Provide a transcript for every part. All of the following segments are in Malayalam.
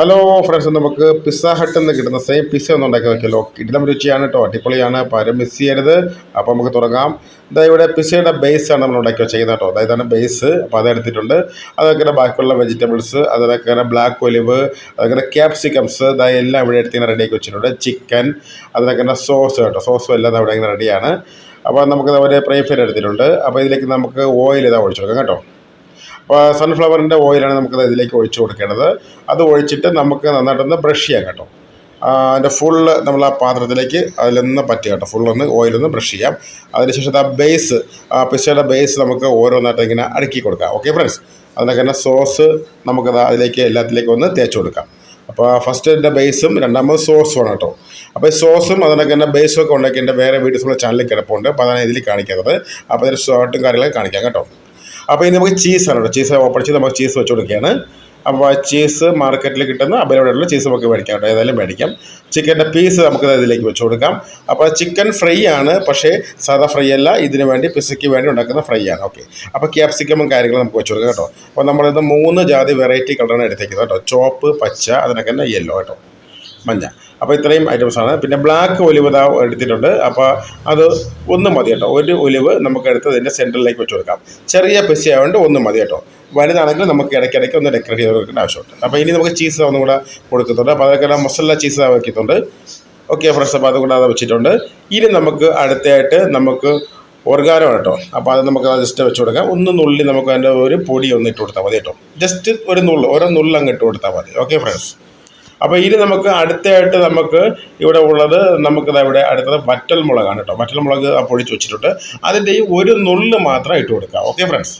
ഹലോ ഫ്രണ്ട്സ് നമുക്ക് പിസ്സ ഹട്ട് എന്ന് കിട്ടുന്ന സെയിം പിസ്സ ഒന്ന് ഉണ്ടാക്കി നോക്കിയല്ലോ കിട്ടുന്ന രുചിയാണ് കേട്ടോ അടിപൊളിയാണ് പരം മിസ് ചെയ്യരുത്. അപ്പോൾ നമുക്ക് തുടങ്ങാം. ഇതാ ഇവിടെ പിസ്സയുടെ ബേസ് ആണ് നമ്മൾ ഉണ്ടാക്കി വെച്ചേക്കുന്നത് കേട്ടോ അതായത് ഇതാണ് ബേസ് അപ്പോൾ അതെടുത്തിട്ടുണ്ട് അതൊക്കെ ബാക്കിയുള്ള വെജിറ്റബിൾസ് അതൊക്കെ ബ്ലാക്ക് ഒലിവ് അതൊക്കെ ക്യാപ്സിക്കംസ് ഇതാ എല്ലാം ഇവിടെ എടുത്ത് ഇങ്ങനെ റെഡിയാക്കി വെച്ചിട്ടുണ്ട്. ചിക്കൻ അതിനൊക്കെ സോസ് കേട്ടോ സോസും എല്ലാം അവിടെ ഇങ്ങനെ റെഡിയാണ് അപ്പോൾ നമുക്ക് ഒരു പ്രൈഫയർ എടുത്തിട്ടുണ്ട്. അപ്പോൾ ഇതിലേക്ക് നമുക്ക് ഓയിൽ ഇതാ ഒഴിച്ചു കൊടുക്കാം കേട്ടോ. സൺഫ്ലവറിന്റെ ഓയിലാണ് നമുക്ക് ഇതിലേക്ക് ഒഴിച്ചു കൊടുക്കേണ്ടത്. അത് ഒഴിച്ചിട്ട് നമുക്ക് നന്നായിട്ടൊന്ന് ബ്രഷ് ചെയ്യാം കേട്ടോ. അതിന്റെ ഫുള്ള് നമ്മൾ ആ പാത്രത്തിലേക്ക് അതിലൊന്ന് പറ്റുക കേട്ടോ. ഫുള്ളൊന്ന് ഓയിലൊന്ന് ബ്രഷ് ചെയ്യാം. അതിനുശേഷം ആ ബേസ് ആ പിസ്സയുടെ ബേസ് നമുക്ക് ഓരോന്നായിട്ട് ഇങ്ങനെ അടുക്കി കൊടുക്കാം. ഓക്കെ ഫ്രണ്ട്സ് അതിനൊക്കെ തന്നെ സോസ് നമുക്കത് അതിലേക്ക് എല്ലാത്തിലേക്കും ഒന്ന് തേച്ച് കൊടുക്കാം. അപ്പോൾ ഫസ്റ്റിന്റെ ബേസും രണ്ടാമത് ആണ് കേട്ടോ. അപ്പോൾ സോസും അതിനൊക്കെ തന്നെ ബേസും ഒക്കെ ഉണ്ടാക്കി എന്റെ വേറെ വീഡിയോസ് ചാനലിൽ കിടപ്പുണ്ട്. അപ്പോൾ അതാണ് ഇതിൽ കാണിക്കാത്തത്. അപ്പോൾ അതിന്റെ ഷോർട്ടും കാര്യങ്ങളൊക്കെ കാണിക്കാം കേട്ടോ. അപ്പോൾ ഇനി നമുക്ക് ചീസാണ് കേട്ടോ. ചീസ് ഓപ്പൺ ചെയ്ത് നമുക്ക് ചീസ് വെച്ച് കൊടുക്കുകയാണ് അപ്പോൾ ആ ചീസ് മാർക്കറ്റിൽ കിട്ടുന്ന അവൈലബിൾ ചീസ് നമുക്ക് മേടിക്കാം കേട്ടോ. ഏതായാലും മേടിക്കാം. ചിക്കന്റെ പീസ് നമുക്ക് ഇതിലേക്ക് വെച്ച് കൊടുക്കാം അപ്പോൾ ചിക്കൻ ഫ്രൈ ആണ്. പക്ഷേ സാധാ ഫ്രൈ അല്ല. ഇതിന് വേണ്ടി പിസയ്ക്ക് വേണ്ടി ഉണ്ടാക്കുന്ന ഫ്രൈ ആണ്. ഓക്കെ അപ്പോൾ ക്യാപ്സിക്കമും കാര്യങ്ങളും നമുക്ക് വെച്ച് കൊടുക്കാം കേട്ടോ. അപ്പോൾ നമ്മളിത് മൂന്ന് ജാതി വെറൈറ്റി കളറാണ് എടുത്തേക്കുന്നത് കേട്ടോ. ചോപ്പ് പച്ച അതിനൊക്കെ തന്നെ യെല്ലോ കേട്ടോ മഞ്ഞ. അപ്പോൾ ഇത്രയും ഐറ്റംസ് ആണ് പിന്നെ ബ്ലാക്ക് ഒലിവ് ഇതാ എടുത്തിട്ടുണ്ട്. അപ്പോൾ അത് ഒന്ന് മതി കേട്ടോ. ഒരു ഒലിവ് നമുക്ക് എടുത്ത് ഇതിന്റെ സെന്ററിലേക്ക് വെച്ച് കൊടുക്കാം. ചെറിയ പെസി ആയതുകൊണ്ട് ഒന്ന് മതി കേട്ടോ. വലുതാണെങ്കിൽ നമുക്ക് ഇടയ്ക്കിടയ്ക്ക് ഒന്ന് ഡെക്കറേറ്റ് ചെയ്ത് കൊടുക്കേണ്ട ആവശ്യമുണ്ട്. അപ്പോൾ ഇനി നമുക്ക് ചീസ് ഒന്നും കൂടെ കൊടുക്കുന്നുണ്ട്. അപ്പോൾ അതൊക്കെ എല്ലാം മസാല ചീസ് വെക്കുന്നുണ്ട്. ഓക്കെ ഫ്രണ്ട്സ് അപ്പോൾ അതുകൊണ്ട് അത് വെച്ചിട്ടുണ്ട്. ഇനി നമുക്ക് അടുത്തായിട്ട് നമുക്ക് ഓർഗാനോ കേട്ടോ. അപ്പോൾ അത് നമുക്ക് ജസ്റ്റ് വെച്ച് കൊടുക്കാം. ഒന്ന് നുള്ളി നമുക്ക് അതിന്റെ ഒരു പൊടി ഒന്ന് ഇട്ട് കൊടുത്താൽ മതി കേട്ടോ. ജസ്റ്റ് ഒരു നുള്ള് ഓരോ നുള്ളങ്ങ് ഇട്ട് കൊടുത്താൽ മതി. ഓക്കെ ഫ്രണ്ട്സ് അപ്പോൾ ഇനി നമുക്ക് അടുത്തായിട്ട് നമുക്ക് ഇവിടെ ഉള്ളത് നമുക്കിത് ഇവിടെ അടുത്തത് വറ്റൽ മുളകാണ് കേട്ടോ വറ്റൽ മുളക് പൊടിച്ച് വെച്ചിട്ടുണ്ട്. അതിന്റെ ഈ ഒരു നുള്ള് മാത്രം ഇട്ട് കൊടുക്കുക ഓക്കെ ഫ്രണ്ട്സ്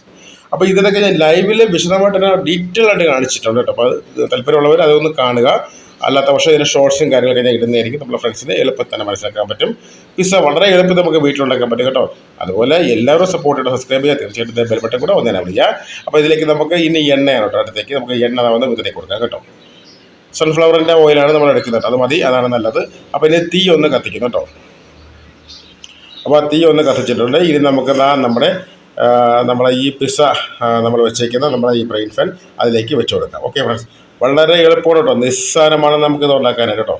അപ്പോൾ ഇതിനൊക്കെ ഞാൻ ലൈവിൽ വിശദമായിട്ട് ഞാൻ ഡീറ്റെയിൽ ആയിട്ട് കാണിച്ചിട്ടുണ്ട് കേട്ടോ അപ്പോൾ താല്പര്യമുള്ളവർ അതൊന്ന് കാണുക. അല്ലാത്ത പക്ഷേ ഇതിന്റെ ഷോർട്സും കാര്യങ്ങളൊക്കെ ഞാൻ ഇടുന്നതായിരിക്കും. നമ്മുടെ ഫ്രണ്ട്സിന് എളുപ്പത്തിൽ തന്നെ മനസ്സിലാക്കാൻ പറ്റും. പിസ്സ വളരെ എളുപ്പത്തിൽ നമുക്ക് വീട്ടിലുണ്ടാക്കാൻ പറ്റും കേട്ടോ അതുപോലെ എല്ലാവരും സപ്പോർട്ട് ചെയ്ത് സബ്സ്ക്രൈബ് ചെയ്യുക. തീർച്ചയായിട്ടും ബെൽബട്ടൻ കൂടെ ഒന്നേനെ വിളിക്കുക. അപ്പോൾ ഇതിലേക്ക് നമുക്ക് ഇനി എണ്ണയാണ് കേട്ടോ അടുത്തേക്ക് നമുക്ക് എണ്ണ വന്ന് ഇതിലേക്ക് കൊടുക്കാം കേട്ടോ. സൺഫ്ലവറിന്റെ ഓയിലാണ് നമ്മൾ എടുക്കുന്നത്. അത് മതി അതാണ് നല്ലത്. അപ്പോൾ ഇനി തീ ഒന്ന് കത്തിക്കുന്നു കേട്ടോ അപ്പോൾ ആ തീ ഒന്ന് കത്തിച്ചിട്ടുണ്ട്. ഇനി നമുക്ക് ദാ നമ്മുടെ ആ, നമ്മളെ ഈ പിസ്സ നമ്മൾ വെച്ചേക്കുന്ന നമ്മുടെ ഈ ബ്രെയിൻ ഫാൻ അതിലേക്ക് വെച്ച് കൊടുക്കാം. ഓക്കെ ഫ്രണ്ട്സ് വളരെ എളുപ്പമാണ് കേട്ടോ നിസ്സാരമാണ് നമുക്കിത് ഉണ്ടാക്കാനായിട്ട് കേട്ടോ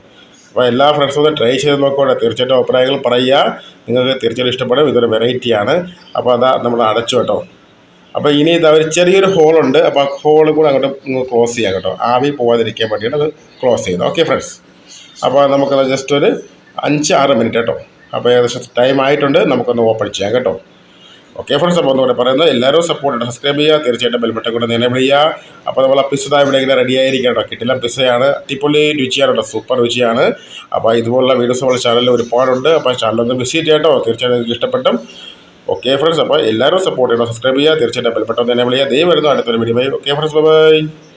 അപ്പോൾ എല്ലാ ഫ്രണ്ട്സും ഒന്ന് ട്രൈ ചെയ്ത് നോക്കുക തീർച്ചയായിട്ടും അഭിപ്രായങ്ങൾ പറയുക. നിങ്ങൾക്ക് തീർച്ചയായിട്ടും ഇഷ്ടപ്പെടും. ഇതൊരു വെറൈറ്റിയാണ് അപ്പോൾ അതാ നമ്മൾ അടച്ചു കേട്ടോ. അപ്പോൾ ഇനി ഇത് ഒരു ചെറിയൊരു ഹോളുണ്ട് അപ്പോൾ ഹോൾ കൂടെ അങ്ങോട്ട് ക്ലോസ് ചെയ്യാം കേട്ടോ. ആവി പോകാതിരിക്കാൻ വേണ്ടിയിട്ട് അത് ക്ലോസ് ചെയ്യുന്നത്. ഓക്കെ ഫ്രണ്ട്സ് അപ്പോൾ നമുക്കത് ജസ്റ്റ് ഒരു അഞ്ച് ആറ് മിനിറ്റ് കേട്ടോ. അപ്പോൾ ഏകദേശം ടൈം ആയിട്ടുണ്ട്. നമുക്കൊന്ന് ഓപ്പൺ ചെയ്യാം കേട്ടോ. ഓക്കെ ഫ്രണ്ട്സ് അപ്പോൾ ഒന്നുകൂടെ പറയുന്നത് എല്ലാവരും സപ്പോർട്ട് സബ്സ്ക്രൈബ് ചെയ്യുക. തീർച്ചയായിട്ടും ബെൽബട്ടൻ കൂടെ നിലവിൽ ചെയ്യുക. അപ്പോൾ നമ്മൾ പിസ്സ ഇവിടെ ഇങ്ങനെ റെഡി ആയിരിക്കും കേട്ടോ. കിട്ടില്ല പിസ്സയാണ് അടിപൊളി രുചിയാണ് കേട്ടോ. സൂപ്പർ രുചിയാണ്. അപ്പോൾ ഇതുപോലുള്ള വീഡിയോസ് നമ്മുടെ ചാനലിൽ ഒരുപാടുണ്ട്. അപ്പോൾ ചാനലൊന്ന് വിസിറ്റ് ചെയ്യാം കേട്ടോ. തീർച്ചയായിട്ടും ഇഷ്ടപ്പെട്ടും. ഓക്കെ ഫ്രണ്ട്സ് അപ്പോൾ എല്ലാവരും സപ്പോർട്ട് ചെയ്യണം. സബ്സ്ക്രൈബ് ചെയ്യുക. തീർച്ചയായിട്ടും ബെൽബട്ടൺ വിളിക്കുക. ദൈവം വരുന്നു അടുത്തൊരു വീഡിയോ ഓക്കെ ഫ്രണ്ട്സ് ബൈ